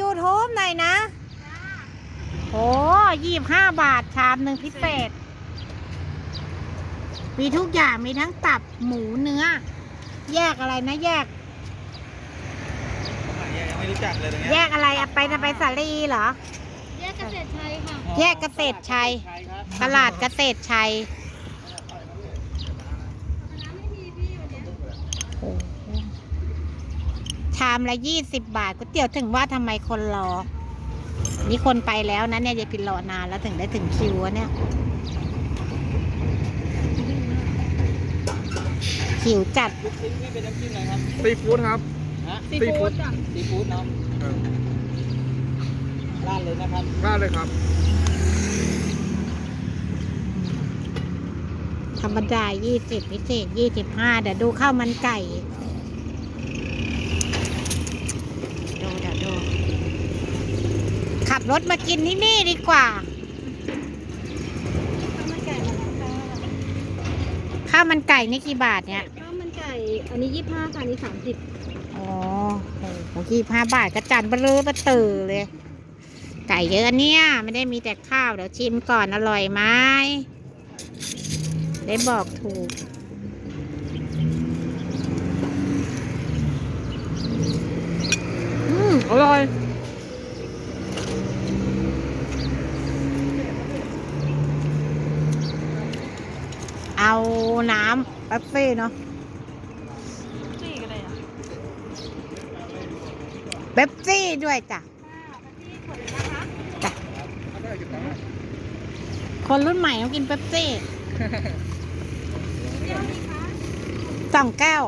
YouTube หน่อยนะโอ้ยี่บห้าบาทชามหนึ่งพิเศษ มีทุกอย่างมีทั้งตับหมูเนื้อ แยกอะไรนะ แยก ยังไม่รู้จักเลยตรงเนี้แยกอะไรอะไปจะไปสาลีเหรอ แยกเกษตรชัยค่ะ แยกเกษตรชัยตลาดเกษตรชัยโอ้โห ชามละยี่สิบบาทก๋วยเตี๋ยวถึงว่าทำไมคนรอ นี่คนไปแล้วนะเนี่ยยายพินรอนานแล้วถึงได้ถึงคิวอะเนี่ยหิวจัดลูกชิ้นนี่เป็นน้ำจิ้มอะไรครับซีฟู้ดครับ ฮะซีฟู้ดซีฟู้ดเนาะราดเลยนะครับราดเลยครับ ธรรมดายี่สิบพิเศษยี่สิบห้าเดี๋ยวดูข้าวมันไก่ ดูเดี๋ยวดู ขั บรถมากินที่นี่ดีกว่า ข้าวมันไก่นะคะข้าวมันไก่นี่กี่บาทเนี่ย ข้าวมันไก่ อันนี้ยี่สิบห้าค่ะอันนี้สามสิบอ๋อโอ้โหยี่ห้าบาทกระจันเบลอเบะตือเลย ไก่เยอะเนี่ยไม่ได้มีแต่ข้าวเดี๋ยวชิมก่อนอร่อยไหมได้บอกถูกอืมอร่อย เอา น้ำแป๊บซี่เนาะสี่กันเลยอะเป๊ปซี่ด้วยจ้ะที่ขวดเลยนะคะจ้ะคนรุ่นใหม่ต้องกินเป๊ปซี่เดียวดีคะสองแก้ว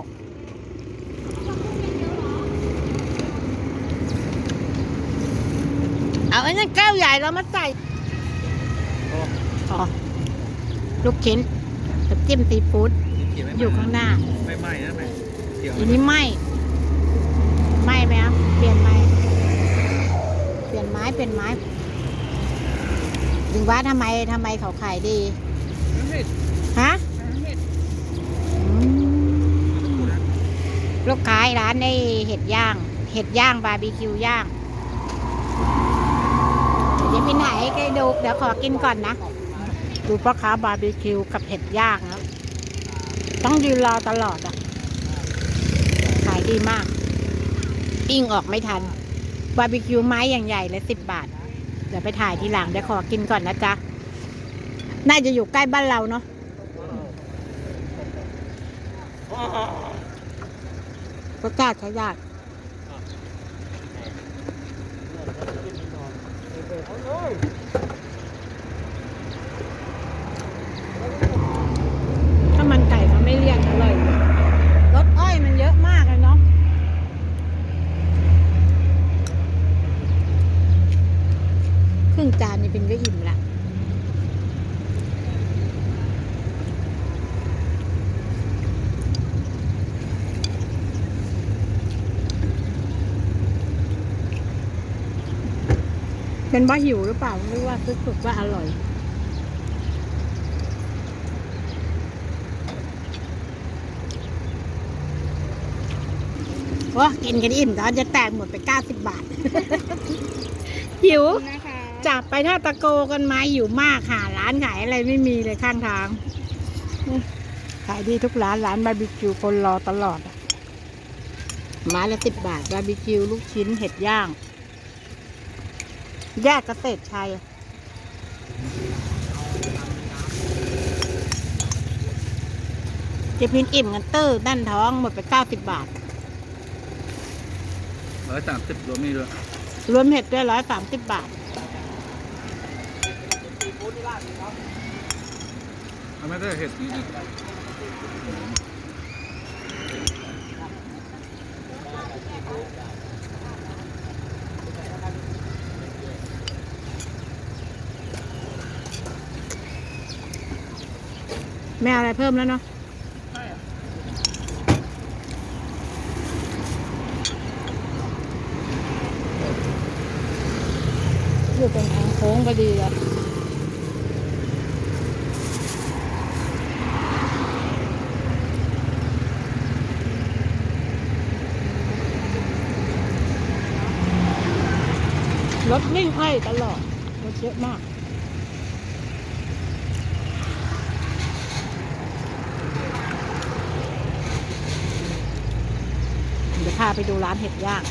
เอาไอ้นั่นแก้วใหญ่เรามาใส่โอ้อ๋อ ลูกชิ้นน้ำ จิ้มซีฟู้ดเขียวไม่อยู่ข้างหน้า ไม่ไหม้นะไม่เขียวอันนี้ไหมไหมไหมครับเปลี่ยนไหมเปลี่ยนไม้เปลี่ยนไม้ถึงว่าทำไมทำไมเขาขายดีฮะอืมลูกค้าร้านในเห็ดย่าง เห็ดย่างบาร์บีคิวย่างเดี๋ยวพี่ไหนให้ใกล้ดูเดี๋ยวขอกินก่อนนะ ดูพ่อค้าบาร์บีคิวกับเห็ดย่างนะ ต้องยืนรอตลอดอะ ขายดีมาก ปิ้งออกไม่ทัน บาร์บีคิวไม้อย่างใหญ่เลยสิบบาท เดี๋ยวไปถ่ายทีหลังเดี๋ยวขอกินก่อนนะจ๊ะ น่าจะอยู่ใกล้บ้านเราเนาะประกาศขยาดถ้ามันไก่เขาไม่เลี่ยนอร่อยรสอ้อยมันเยอะมากเลยเนาะครึ่ง จานนี่เป็นก็อิ่มละเป็นว่าหิวหรือเปล่าหรือว่ารู้สึกว่าอร่อยว่ากินกันอิ่มตอนจะแตกหมดไป 90 บาท หิวนะคะ จับไปท่าตะโกกันมาหิวมากหาร้านขายอะไรไม่มีเลยข้างทาง ขายดีทุกร้านร้านบาร์บีคิวคนรอตลอดอะไม้ละสิบบาทบาร์บีคิวลูกชิ้นเห็ดย่างแยกเกษตรชัยจะพินอิ่มกันตื้อแน่นท้องหมดไปเก้าสิบบาทร้อยสามสิบรวมนี่ด้วยรวมเห็ดด้วยร้อยสามสิบบาท เอาไม่ได้เห็ดนี่นะไม่เอาอะไรเพิ่มแล้วเนาะอยู่เป็นทางโค้งก็ดีอะ รถวิ่งให้ตลอดรถเยอะมากเดี๋ยวพาไปดูร้านเห็ดย่าง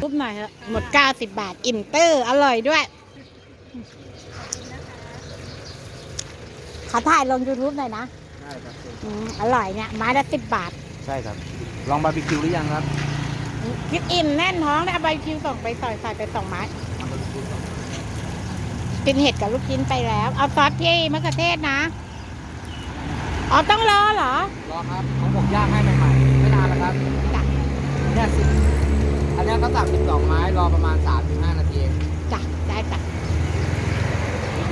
รูปหน่อยฮะหมด90บาท อิ่มเตอร์ อร่อยด้วย ขอถ่ายลง YouTube หน่อยนะใช่ครับอืมอร่อยเนี่ยไม้ละสิบบาทใช่ครับ ลองบาร์บีคิวหรือยังครับคิดอิ่มแน่นท้องแล้วเอาใบคิวส่งไปใส่ใส่ไปสองไม้กินเห็ดกับลูกชิ้นไปแล้ว เอาซอสที่มะเขือเทศนะอ๋อต้องรอเหรอ รอครับของผมย่างให้ใหม่ๆไม่นานแล้วครับจ้ะ เนี่ยสิอันเนี้ยเขาสั่ง12ไม้รอประมาณ3-5นาทีเองจ้ะได้จ้ะ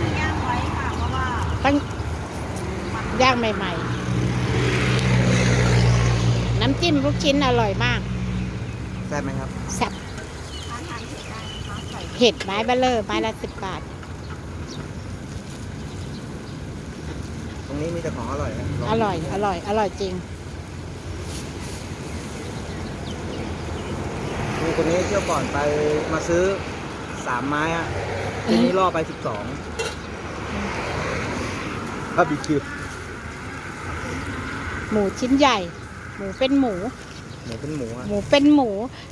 มีย่างไว้ค่ะเพราะว่าต้อง ย่างใหม่ๆ น้ำจิ้มลูกชิ้นอร่อยมากแซ่บไหมครับแซ่บทานทานเสร็จได้นะคะใส่เห็ดไม้เบลเลอร์ไม้ละสิบบาท ตรงนี้มีแต่ของอร่อยนะลงอร่อย อร่อย อร่อยจริง มีคนนี้เที่ยวก่อนไปมาซื้อ3ไม้อะทีนี้ล่อไป12บาร์บีคิว หมูชิ้นใหญ่ หมูเป็นหมู หมูเป็นหมูอะหมูเป็นหมู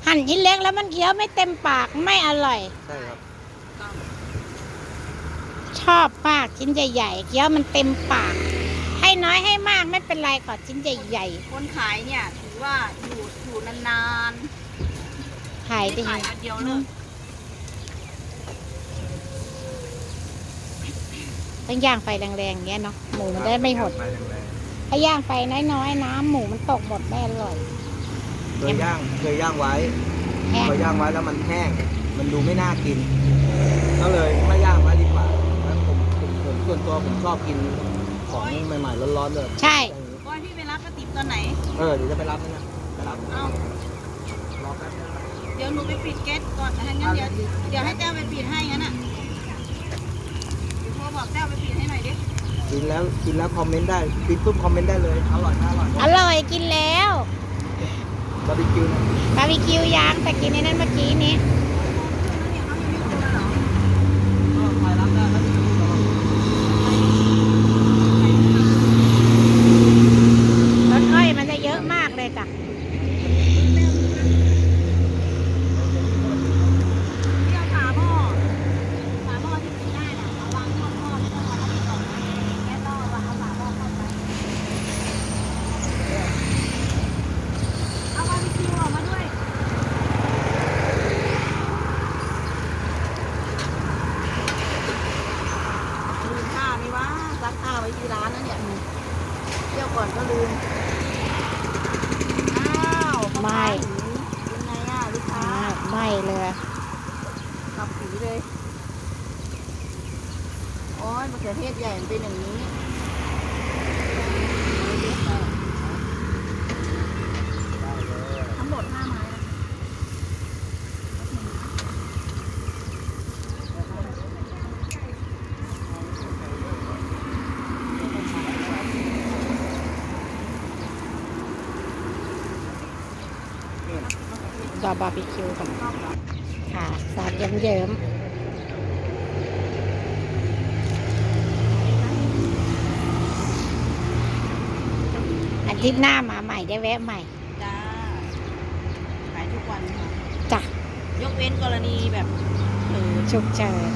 หั่นชิ้นเล็กแล้วมันเคี้ยวไม่เต็มปากไม่อร่อย ใช่ครับ ชอบมากชิ้นใหญ่ๆเคี้ยวมันเต็มปาก ให้น้อยให้มากไม่เป็นไรขอชิ้นใหญ่คนขายเนี่ยถือว่าอยู่อยู่นานๆๆขายไม่ดีขายวันเดียวเลยต้องย่างไฟแรงๆอย่างเงี้ยเนาะหมูมันได้ไม่หดไปแรง ถ้าย่างไฟน้อยๆ น้ำหมูมันตกหมดไม่อร่อยๆเคยย่างเคยย่างไว้แห้งพอย่างไว้แล้วมันแห้ง มันดูไม่น่ากิน ก็เลยไม่ย่างไว้ดีกว่าแล้วผมผมผมส่วนตัวผมชอบกินของใหม่ๆร้อนๆเลยใช่โอ้ยพี่ไปรับกระติบตอนไหน เออเดี๋ยวจะไปรับนะเนี่ยไปรับเอารอแป๊บนึง เดี๋ยวหนูไปปิดเกตก่อนถ้างั้นเดี๋ยวเดี๋ยวให้แต้วไปปิดให้งั้นอะเดี๋ยวโทรบอกแต้วไปปิดให้หน่อยดิ กินแล้วกินแล้วคอมเมนต์ได้กินปุ๊บคอมเมนต์ได้เลย อร่อยนะอร่อยอร่อยกินแล้วบาร์บีคิวนะบาร์บีคิวย่างแต่กินในนั้นเมื่อกี้นี้ เนี่ยเขายังไม่โทรแล้วเหรอ ก็ไปรับได้ครับ รสอ้อยมันจะเยอะมากเลยจ้ะ ที่เอาฝาหม้อฝาหม้อที่กินได้น่ะเอาวางที่หม้อไม่ต้องวางที่กล่องแค่ต้องเอาวางเอาฝาหม้อเข้าไปเอาบาร์บีคิวออกมาด้วย ลืมผ้านี่วะซักผ้าไว้ที่ร้านนะเนี่ยเที่ยวก่อนก็ลืม อ้าวเข้าาถึงยังไงอะลูกค้าไม่เลยขับผีเลย โอ้ยมะเขือเทศใหญ่มันเป็นอย่างนี้ ทั้งหมดห้าไม้นะ รอบาร์บีคิวกันค่ะสาดเยิ้มๆอาทิตย์หน้ามาใหม่ได้แวะใหม่ จ้า ขายทุกวันค่ะ จ้ะ ยกเว้นกรณีแบบเออฉุกเฉิน